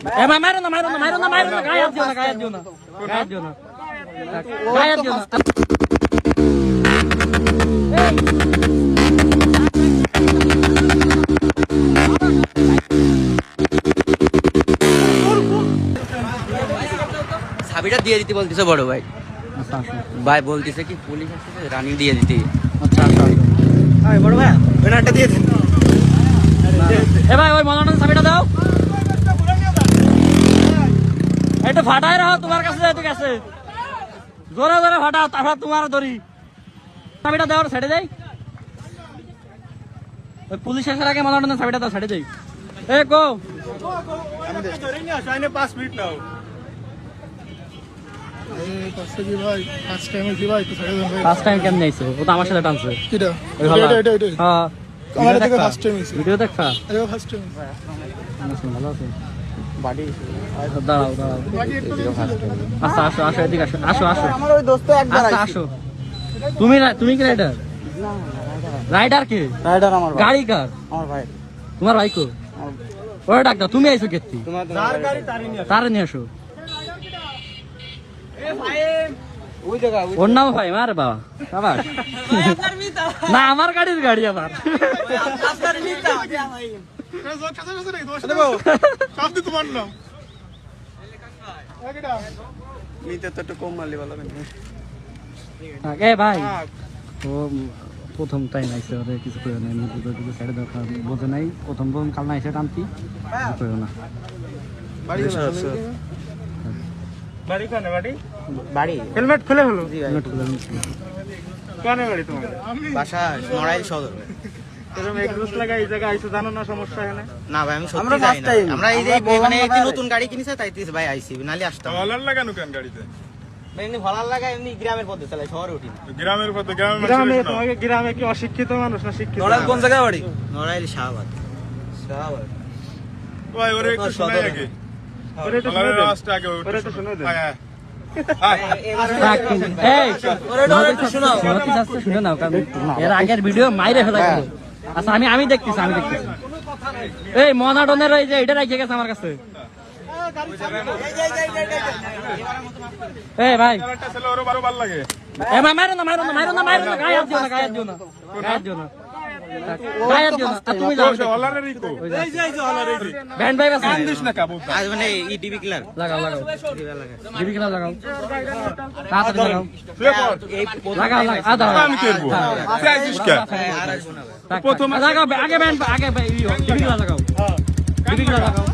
এ ভাই মারো না মারো না মারো না মারো না গায়ে হাত দিও না গায়ে হাত দিও না গায়ে হাত দিও না গায়ে হাত দিও না চাবিটা দিয়ে দিতে বলতেছে বড় ভাই আচ্ছা আচ্ছা ভাই বলতেছে কি পুলিশ আসছে রানিং দিয়ে দিতে আচ্ছা আচ্ছা বড় ভাই ব্যানারটা দিয়ে দেন এ ভাই ওই মলানোর চাবিটা দাও এটা ফাটাই রাখো তোমার কাছে যেতে গেছে জোরে জোরে ফাটাও তারপর তোমার ধরি চাবিটা দাও ছেড়ে দেই ওই পুলিশ আসার আগে মলানোর চাবিটা দাও ছেড়ে দেই এ গো ফার্স্ট টাইম কেমন আইছো ও তো আমার সাথে টানছে হ্যাঁ আমার ভিডিও থেকে দেখা? first time হইছে। ভিডিও দেখা। ফার্স্ট টাইম ভালো আছে দাঁড়াও দাঁড়াও। আচ্ছা আসো আসো এদিকে আসো আসো আসো। আমার ওই দোস্ত একবার আচ্ছা আসো। তুমি রা- তুমি কি রাইডার রাইডার কে? রাইডার আমার ভাই। গাড়ি কার? আমার ভাই। তোমার ভাই কো? ওরে ডাক্তার তুমি আইছো কেতি তোমার তারে নিয়ে আসো ওই জায়গা ওর নাম ভাই মার বাবা। না আমার গাড়ির গাড়ি আবার। ভাই। ও প্রথম টাইম আইসে ওরে কিছু করে নাই দুটো সাইডে দরকার বোঝে নাই। প্রথম প্রথম কাল না আইসে টানতি করে না। বাড়ি কানে বাড়ি? বাড়ি। হেলমেট খুলে হলো? হেলমেট খুলে নিচ্ছি। বাড়ি তোমার? বাসা নড়াইল সদর এরকম এক রুস লাগা এই জায়গায় আইছো জানো না সমস্যা এখানে? না ভাই আমি সত্যি জানি না। আমরা এই যে মানে এই নতুন গাড়ি কিনেছে তাই তিস ভাই আইছি নালি আসতাম। হলার লাগানো কেন গাড়িতে? এমনি ভালো লাগা এমনি গ্রামের পথে চালাই শহরে উঠি গ্রামের পথে গ্রামের গ্রামে তোমাকে গ্রামে কি অশিক্ষিত মানুষ না শিক্ষিত? জায়গায় বাড়ি? নড়াইল শাহবাগ। শাহবাগ ভাই ওরে একটু শোনাই আগে। হ্যাঁ, হ্যাঁ। এই, এর আগের ভিডিও মাইরে ফেলা গেল আচ্ছা আমি আমি দেখতেছি আমি দেখতেছি এই মনাডনের ওই যে এটা রেখে গেছে আমার কাছে এই ভাই এ মারো না মারো না মারো না মারো না গায়ে দিও না গায়ে দিও না গায়ে দিও না ব্যান্ড ভাই আছে? না কাবু আজ মানে ই কিলার লাগাও লাগাও। লাগাও। তাড়াতাড়ি লাগাও। লাগাও লাগাও। আদা আমি করব কে? প্রথম লাগাও আগে ব্যান্ড আগে জিবি কিনা লাগাও। কিনা লাগাও।